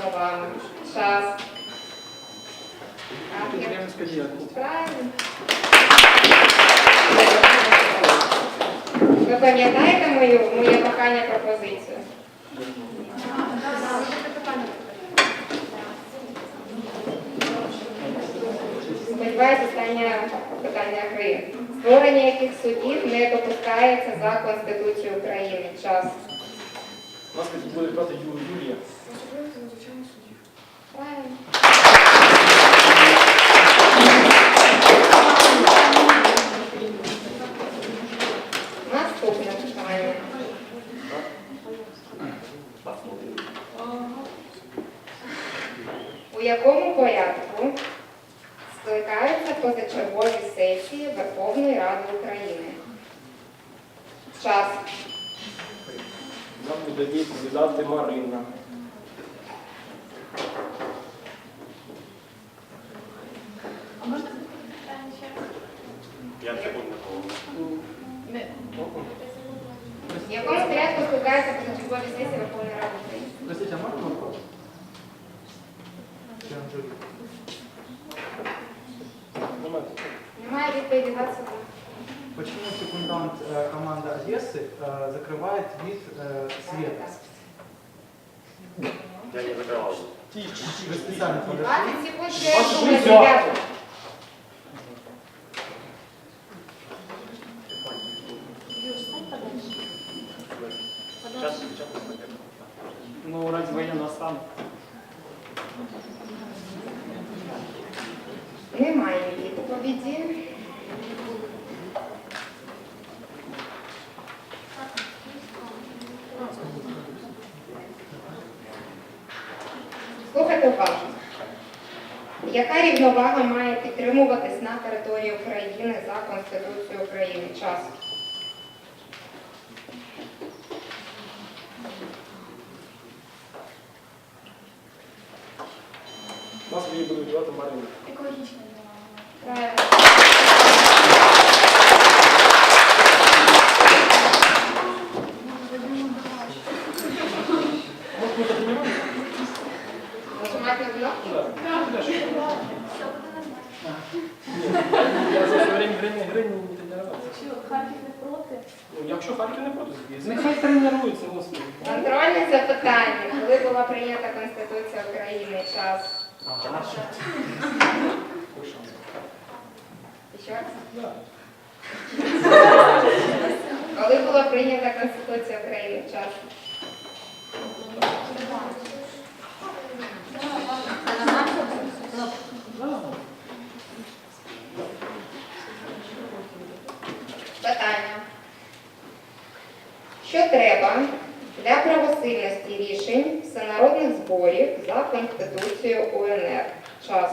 словами. Час. Правильно. Ви пам'ятаєте мою, моє прохання пропозицію? Сподіваюсь, останнє питання гри. Створення яких судів не допускається за Конституцією України. Час. У нас буде брати Юлія. Правильно. Наступне питання. У якому порядку скликаються позачергові сесії Верховної Ради України? Час. Нам буде відповідати Марина. Я секунду. В якому порядку скликаються позачергові сесії Верховної Ради України? Простите, а можно вопрос? Член жюри. Момент. Немає відповіді 20 секунд. Почему секундант э, команды Одессы э, закрывает вид э, света? Я не закрывал. Тише, Вы тише, специально тише. подошли? 20 секунд ще Ваша думати, життя. ребята. Сейчас, сейчас. Ну, раді воєнного стану. Немає відповіді. Уважно. Яка рівновага має підтримуватись на території України за Конституцією України? Час. Нас її буде відповідати Марина. Правильно. Може, Я за все время гри гри не тренувався. Харків не проти. Ну, якщо Харків не проти, звісно. Нехай тренуються, господи. Контрольне запитання. Коли була прийнята Конституція України? Час. Шанс? Ще раз. Да. Коли була прийнята Конституція України? Час. Питання. Що треба для правосильності рішень всенародних зборів за Конституцією УНР? Час.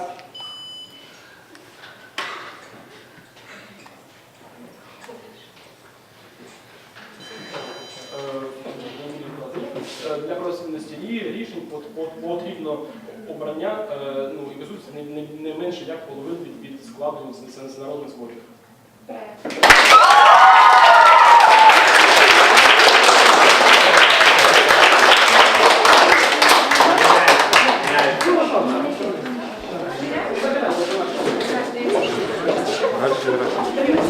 Е, Для правосудності і рішень пот- пот- потрібно обрання е, ну, і везуться не, не, не менше як половини від, складу народних зборів.